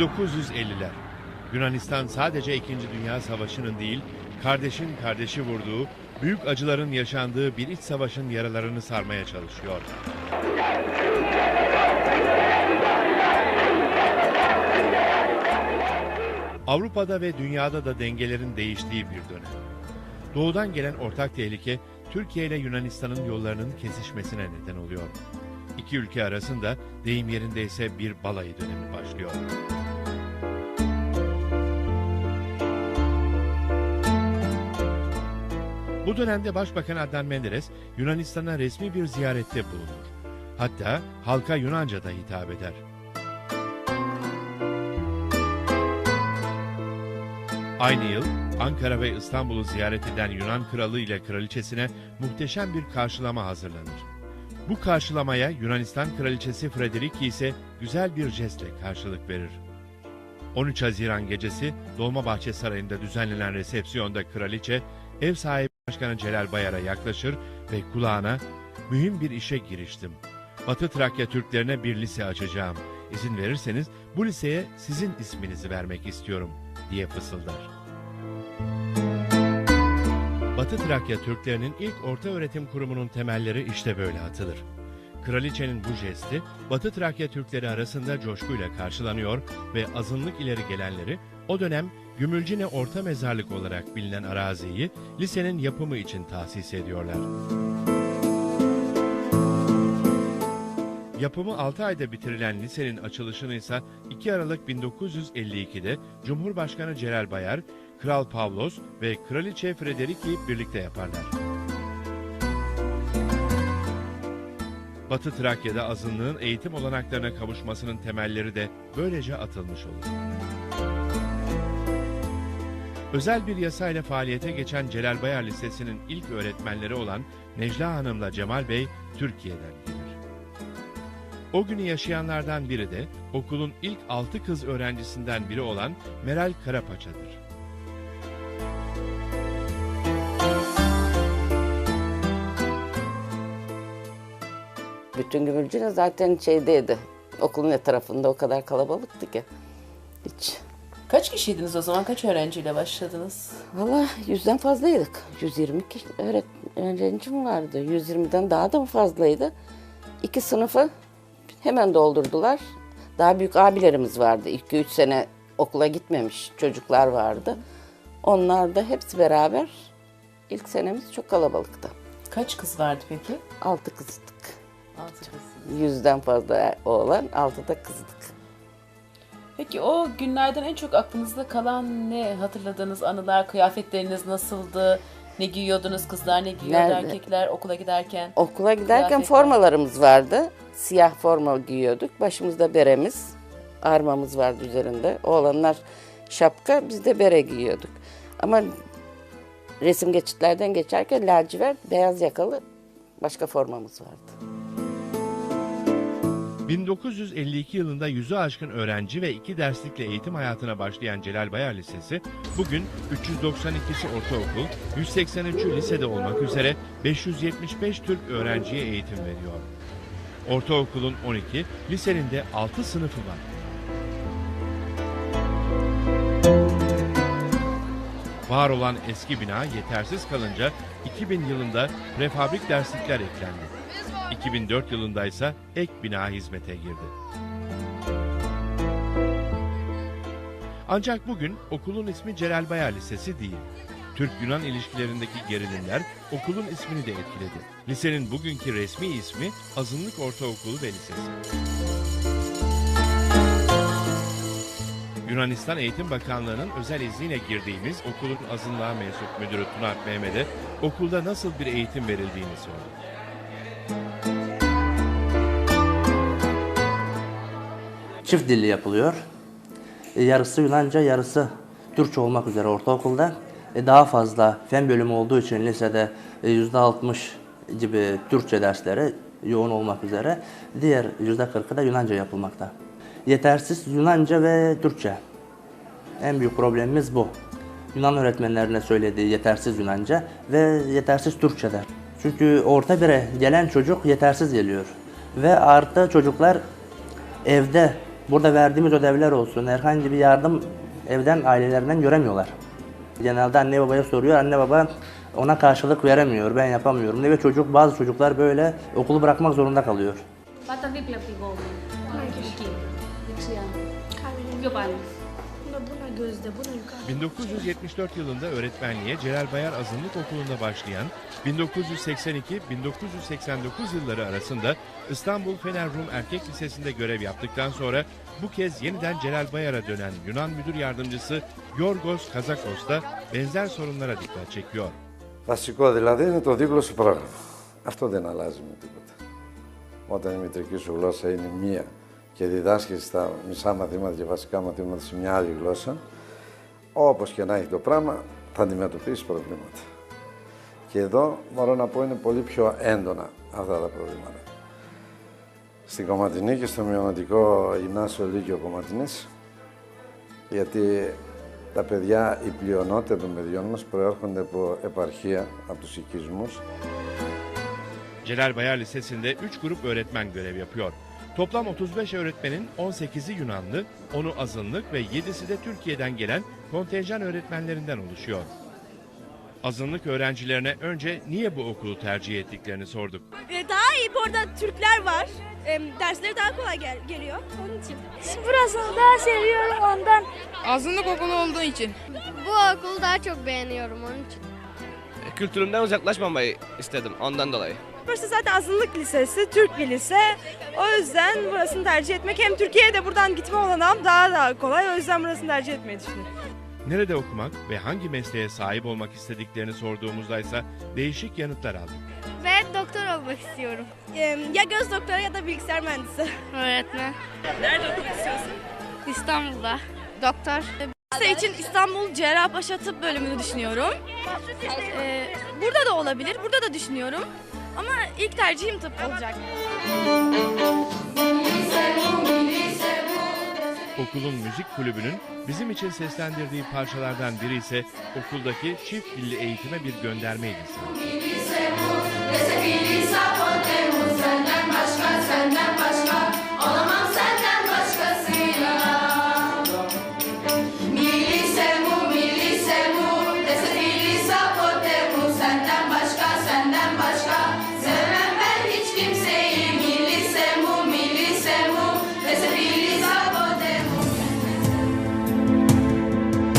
1950'ler. Yunanistan sadece 2. Dünya Savaşı'nın değil, kardeşin kardeşi vurduğu, büyük acıların yaşandığı bir iç savaşın yaralarını sarmaya çalışıyor. Avrupa'da ve dünyada da dengelerin değiştiği bir dönem. Doğudan gelen ortak tehlike Türkiye ile Yunanistan'ın yollarının kesişmesine neden oluyor. İki ülke arasında deyim yerindeyse bir balayı dönemi başlıyor. Bu dönemde Başbakan Adnan Menderes Yunanistan'a resmi bir ziyarette bulunur. Hatta halka Yunanca da hitap eder. Aynı yıl Ankara ve İstanbul'u ziyaret eden Yunan kralı ile kraliçesine muhteşem bir karşılama hazırlanır. Bu karşılamaya Yunanistan kraliçesi Frederiki ise güzel bir jestle karşılık verir. 13 Haziran gecesi Dolmabahçe Sarayı'nda düzenlenen resepsiyonda kraliçe ev sahibi başkanı Celal Bayar'a yaklaşır ve kulağına mühim bir işe giriştim. Batı Trakya Türklerine bir lise açacağım. İzin verirseniz bu liseye sizin isminizi vermek istiyorum diye fısıldar. Batı Trakya Türklerinin ilk orta öğretim kurumunun temelleri işte böyle atılır. Kraliçenin bu jesti Batı Trakya Türkleri arasında coşkuyla karşılanıyor ve azınlık ileri gelenleri o dönem Gümülcine Orta Mezarlık olarak bilinen araziyi lisenin yapımı için tahsis ediyorlar. Yapımı 6 ayda bitirilen lisenin açılışını ise 2 Aralık 1952'de Cumhurbaşkanı Celal Bayar, Kral Pavlos ve Kraliçe Frederiki birlikte yaparlar. Batı Trakya'da azınlığın eğitim olanaklarına kavuşmasının temelleri de böylece atılmış olur. Özel bir yasayla faaliyete geçen Celal Bayar Lisesi'nin ilk öğretmenleri olan Necla Hanım'la Cemal Bey Türkiye'den gelir. O günü yaşayanlardan biri de okulun ilk altı kız öğrencisinden biri olan Meral Karapaça'dır. Bütün Gümülcine zaten şeydeydi. Okulun etrafında o kadar kalabalıktı ki. Hiç. Kaç kişiydiniz o zaman? Kaç öğrenciyle başladınız? Valla yüzden fazlaydık. 120 kişi öğrencim vardı. 120'den daha da mı fazlaydı? İki sınıfı hemen doldurdular. Daha büyük abilerimiz vardı. 2-3 sene okula gitmemiş çocuklar vardı. Onlar da hepsi beraber ilk senemiz çok kalabalıktı. Kaç kız vardı peki? Altı kızdık. Altı kız. Yüzden fazla oğlan, altı da kızdık. Peki o günlerden en çok aklınızda kalan ne? Hatırladığınız anılar, kıyafetleriniz nasıldı? Ne giyiyordunuz? Kızlar ne giyiyordu? Nerede? Erkekler okula giderken? Okula giderken Kıyafetler. formalarımız vardı. Siyah forma giyiyorduk. Başımızda beremiz, armamız vardı üzerinde. Oğlanlar şapka, biz de bere giyiyorduk. Ama resim geçitlerden geçerken lacivert, beyaz yakalı başka formamız vardı. 1952 yılında yüzü aşkın öğrenci ve iki derslikle eğitim hayatına başlayan Celal Bayar Lisesi, bugün 392'si ortaokul, 183'ü lisede olmak üzere 575 Türk öğrenciye eğitim veriyor. Ortaokulun 12, lisenin de 6 sınıfı var. Var olan eski bina yetersiz kalınca 2000 yılında prefabrik derslikler eklendi. 2004 yılında ise ek bina hizmete girdi. Ancak bugün okulun ismi Celal Bayar Lisesi değil. Türk-Yunan ilişkilerindeki gerilimler okulun ismini de etkiledi. Lisenin bugünkü resmi ismi Azınlık Ortaokulu ve Lisesi. Yunanistan Eğitim Bakanlığı'nın özel izniyle girdiğimiz okulun azınlığa mensup müdürü Tuna Mehmet'e okulda nasıl bir eğitim verildiğini sordu. Çift dilli yapılıyor. E, yarısı Yunanca, yarısı Türkçe olmak üzere ortaokulda. E, daha fazla fen bölümü olduğu için lisede e, %60 gibi Türkçe dersleri yoğun olmak üzere. Diğer %40'ı da Yunanca yapılmakta. Yetersiz Yunanca ve Türkçe. En büyük problemimiz bu. Yunan öğretmenlerine söylediği yetersiz Yunanca ve yetersiz Türkçe'de. Çünkü orta bire gelen çocuk yetersiz geliyor. Ve artı çocuklar evde Burada verdiğimiz ödevler olsun, herhangi bir yardım evden, ailelerinden göremiyorlar. Genelde anne babaya soruyor, anne baba ona karşılık veremiyor, ben yapamıyorum. Ve çocuk, bazı çocuklar böyle okulu bırakmak zorunda kalıyor. Bata vipi la pigou? Iki. Dixia. Viu pai? Buna, buna gözde, buna yukarı. 1974 yılında öğretmenliğe Celal Bayar Azınlık Okulu'nda başlayan, 1982-1989 yılları arasında İstanbul Fener Rum Erkek Lisesi'nde görev yaptıktan sonra bu kez yeniden Celal Bayar'a dönen Yunan Müdür Yardımcısı Yorgos Kazakos da benzer sorunlara dikkat çekiyor. Βασικό δηλαδή είναι το δίπλωσο πρόγραμμα. Αυτό δεν αλλάζει με τίποτα. Όταν η μητρική σου γλώσσα είναι μία και διδάσκεις τα μισά μαθήματα και βασικά μαθήματα σε μια άλλη γλώσσα, όπως και να έχει το πράγμα, θα αντιμετωπίσεις προβλήματα. Και εδώ μπορώ να πω είναι πολύ πιο έντονα αυτά τα προβλήματα. Στην Κομματινή και στο μειονοτικό γυμνάσιο Λύκειο Κομματινής, γιατί τα παιδιά, η πλειονότητα των παιδιών μας προέρχονται από επαρχία, από τους οικισμούς. Celal Bayar Lisesi'nde 3 grup öğretmen görev yapıyor. Toplam 35 öğretmenin 18'i Yunanlı, 10'u azınlık ve 7'si de Türkiye'den gelen kontenjan öğretmenlerinden oluşuyor. Azınlık öğrencilerine önce niye bu okulu tercih ettiklerini sorduk. E, Daha iyi. Orada Türkler var. E, Dersleri daha kolay gel- geliyor. Onun için. Burasını daha seviyorum ondan. Azınlık okulu olduğu için. Bu okulu daha çok beğeniyorum onun için. Kültürümden uzaklaşmamayı istedim ondan dolayı. Burası zaten azınlık lisesi, Türk bir lise. O yüzden burasını tercih etmek hem Türkiye'ye de buradan gitme olanağım daha daha kolay. O yüzden burasını tercih etmeyi düşünüyorum. Nerede okumak ve hangi mesleğe sahip olmak istediklerini sorduğumuzda ise değişik yanıtlar aldık. Ben doktor olmak istiyorum. Ya göz doktoru ya da bilgisayar mühendisi. Öğretmen. Nerede okumak istiyorsun? İstanbul'da. Doktor. Lise için İstanbul Cerrahpaşa Tıp bölümünü düşünüyorum. Ee, burada da olabilir, burada da düşünüyorum. Ama ilk tercihim tıp olacak. Okulun müzik kulübünün bizim için seslendirdiği parçalardan biri ise okuldaki çift dilli eğitime bir göndermeydi.